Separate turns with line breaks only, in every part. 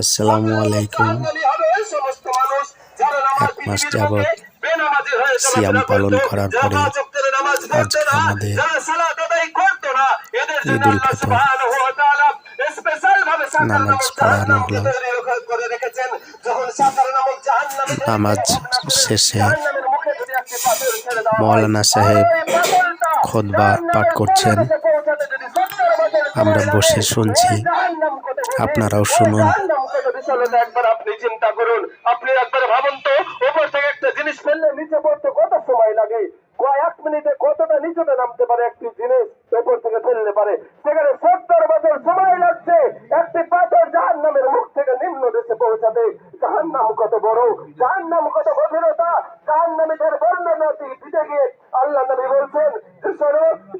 আসসালামু আলাইকুম।
এক মাস যাবৎ
সিয়াম পালন করার পরে আজকে আমাদের ঈদ উল ফিতর নামাজ পড়ানো হলো নামাজ শেষে মৌলানা সাহেব খোদবা পাঠ করছেন। আমরা বসে শুনছি। আপনারাও শুনুন।
বিশালতা একবার আপনি চিন্তা করুন। আপনি একবার ভাবুন তো, উপর থেকে একটা জিনিস ফেললে নিচে পড়তে কত সময় লাগে? কয়েক মিনিটে কতটা নিচেতে নামতে পারে একটি জিনিস উপর থেকে ফেললে পারে? সেখানে সত্তর বছর সময় লাগছে, একটি পাথর জাহান নামের মুখ থেকে নিম্ন দেশে পৌঁছাতে। জাহান নাম কত বড় জাহান নাম কত গভীরতা? জাহান নামীদের বর্ণনা দিতে গিয়ে আল্লাহ নবী বলছেন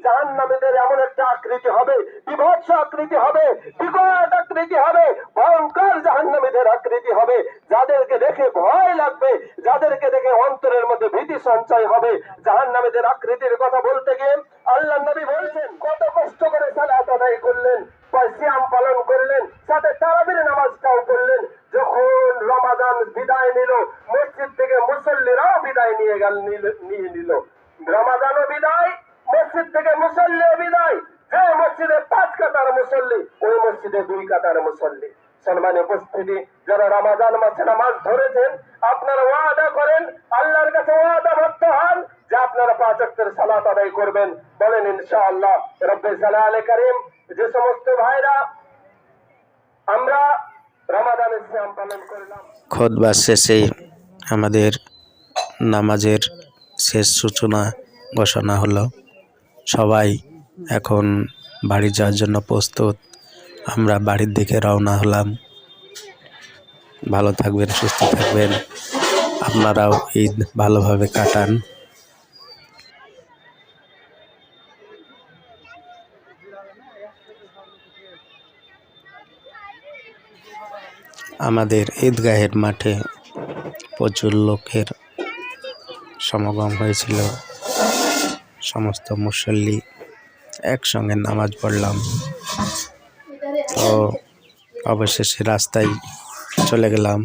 জাহান নামীদের এমন একটা আকৃতি হবে, বিভৎস আকৃতি হবে, বিকট আকৃতি হবে, ভয়ঙ্কর জাহান্নামীদের আকৃতি হবে, যাদেরকে দেখে ভয় লাগবে, যাদেরকে দেখে অন্তরের মধ্যে ভীতি সঞ্চয় হবে। জাহান্নামীদের আকৃতির কথা বলতে গিয়ে আল্লাহ নবী বলছেন, কত কষ্ট করে সালাত আদায় করলেন, বা সিয়াম পালন করলেন, সাথে তারাবির নামাজটাও করলেন যখন রমাদান বিদায় নিল, মসজিদ থেকে মুসল্লিরাও বিদায় নিয়ে গেল, নিয়ে নিল। রমাদানও বিদায় মুসল্লিও বিদায় যে মসজিদে পাঁচ কাতার মুসল্লি, ওই মসজিদে দুই কাতার মুসল্লি। সম্মানে উপস্থিতি, যারা রামাদান মাসে নামাজ ধরেছেন, আপনারা ওয়াদা করেন, আল্লাহর কাছে ওয়াদা ভক্ত হন, যে আপনারা পাঁচ অক্টের সালাত আদায় করবেন। বলেন, ইনশাআল্লাহ রব্বে সালাহ করিম, যে সমস্ত ভাইরা আমরা রামাদানের শ্যাম পালন করলাম।
খোদবা শেষেই আমাদের নামাজের শেষ সূচনা ঘোষণা হলো। সবাই এখন বাড়ি যাওয়ার জন্য প্রস্তুত। আমরা বাড়ির দিকে রওনা হলাম। ভালো থাকবেন, সুস্থ থাকবেন। আপনারাও ঈদ ভালোভাবে কাটান। আমাদের ঈদগাহের মাঠে প্রচুর লোকের সমাগম হয়েছিল। সমস্ত মুসল্লি একসঙ্গে নামাজ পড়লাম। তো অবশেষে রাস্তায় চলে গেলাম।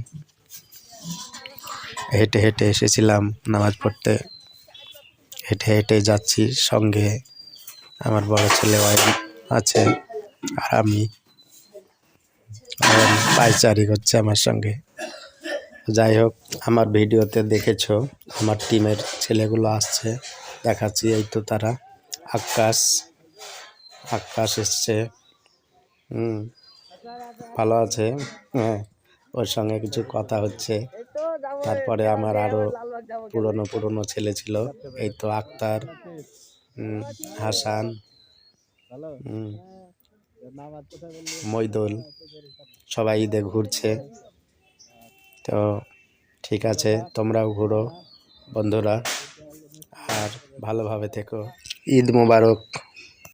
হেঁটে হেঁটে এসেছিলাম নামাজ পড়তে। হেঁটে হেঁটে যাচ্ছি সঙ্গে আমার বড় ছেলে আছে আর আমি। পাইচারি হচ্ছে আমার সঙ্গে। যাই হোক, আমার ভিডিওতে দেখেছ, আমার টিমের ছেলেগুলো আসছে। দেখাচ্ছি এই তো তারা। আকাশ আকাশ এসছে। হুম ভালো আছে। হ্যাঁ ওর সঙ্গে কিছু কথা হচ্ছে। তারপরে আমার আরও পুরনো পুরনো ছেলে ছিল এই তো আক্তার হাসান হুম, মইদুল সবাই ঈদে ঘুরছে। তো ঠিক আছে তোমরাও ঘুরো বন্ধুরা। ভালোভাবে থেকো। ঈদ মোবারক।